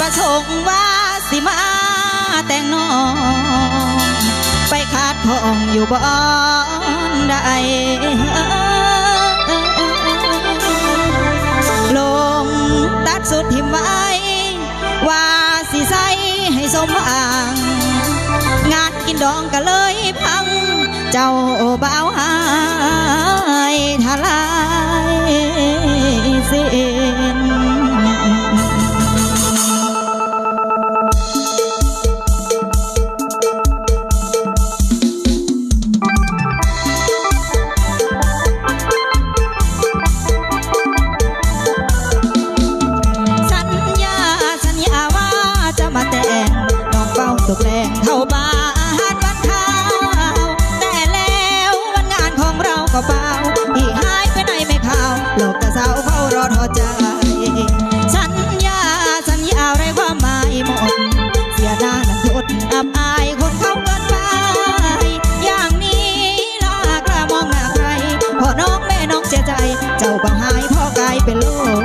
ประสงค์ว่าสิมาแต่งน้อง ไปขาดของอยู่บ่อนใดลงตัดสุดทิมไว้ ว่าสิใสให้สมหวังงานกินดองก็เลยพัง เจ้าบ่าวหายทลาย งน้องเฝ้าตกแรงเข้าบ้านวันข้าวแต่แล้ววันงานของเราก็เบาที่หายไปไหนไม่ข่าวโลอกแต่สาวเฝ้ารอทอใจ สัญญาสัญญาไรความหมายหมดเสียหน้าหนังทดอับอายคนเขาเกินไป อย่างนี้ลากล้ามองหน้าใครพ่อน้องแม่น้องเสียใจ เจ้าบังหายพ่อกลายเป็นโลก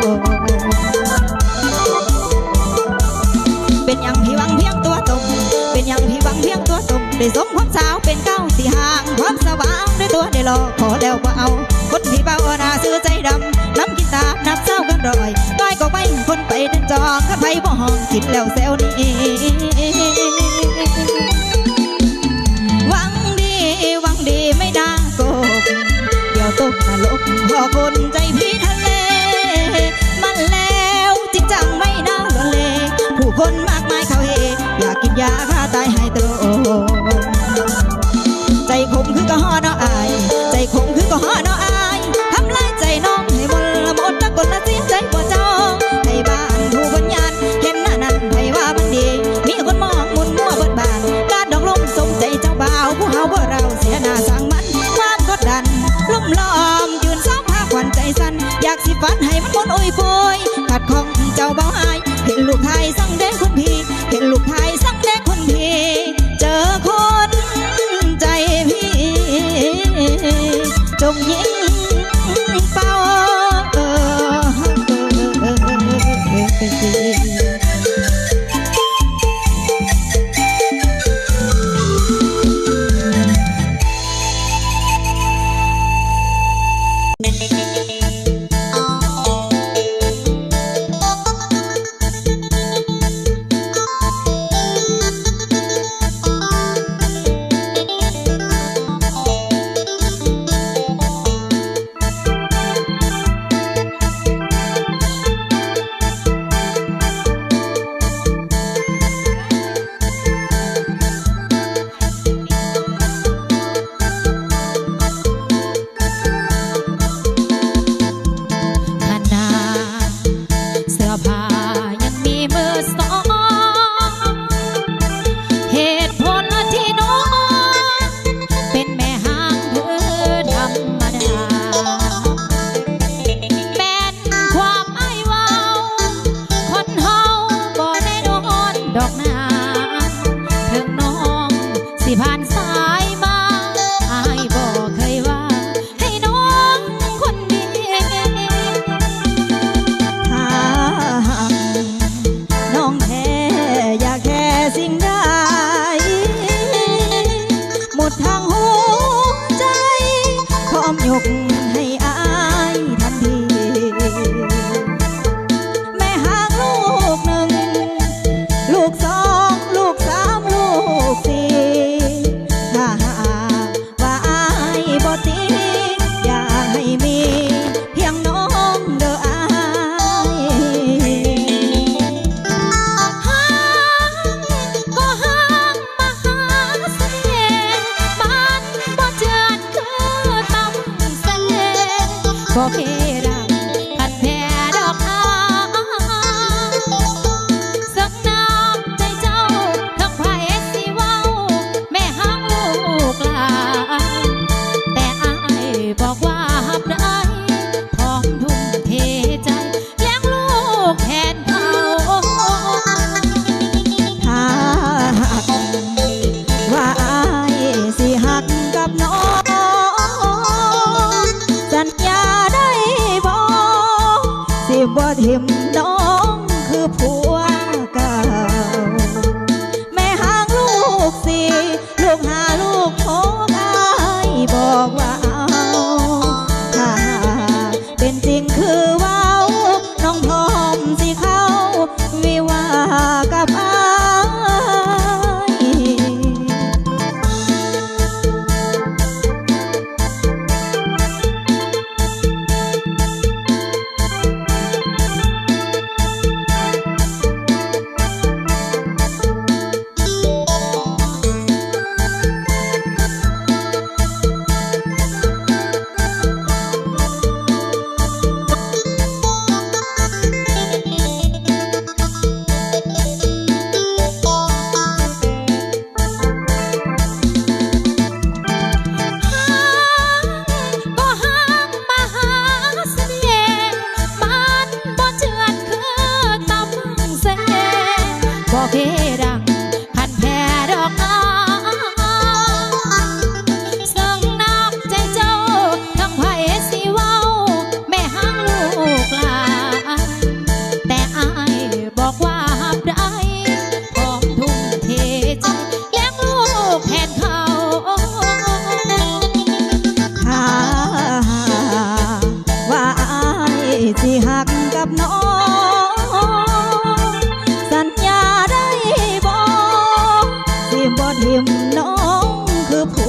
ได้สมความสาวเป็นเก้าสีห่างความสว่างด้วยตัวได้หลอกขอแล้วก็เอา คนที่เบาหน้าซื้อใจดำน้ำกินตานับเศร้ากันรอยต้อยก็ไม่คนไปเดินจองกันไปบ่ห้องกินแล้วแซวนี้หวังดีหวังดีไม่น่าโกกเดี๋ยวตกนรกพอคนใจพี่ทะเลมันแล้วจริงจังไม่น่าลเลผู้คนมากมายเขาเฮอยากกินยาฆ่าตายให้ตร ออาย ใจคมคือกะฮอเนาะอายทำลายใจน้องให้มนละหมดตะกนละเสียใจบ่เจองให้บ้านผู้คนยานเห็นหน้านั้นให้ว่ามันดี มีคนมองมุนมัวเบิดบานการดอกลมสมใจเจ้าบ่าวผู้เฮาบ่เราเสียหน้าสั่งมันความกดดันลุ่มล้อมยืนซ้อมพาขวัญใจสั่นอยากสิฝันให้มันมนอุ้ยโพยขัดของเจ้าเบาหายเห็นลูกไทยสั่งเด้ค coge น้องคือผั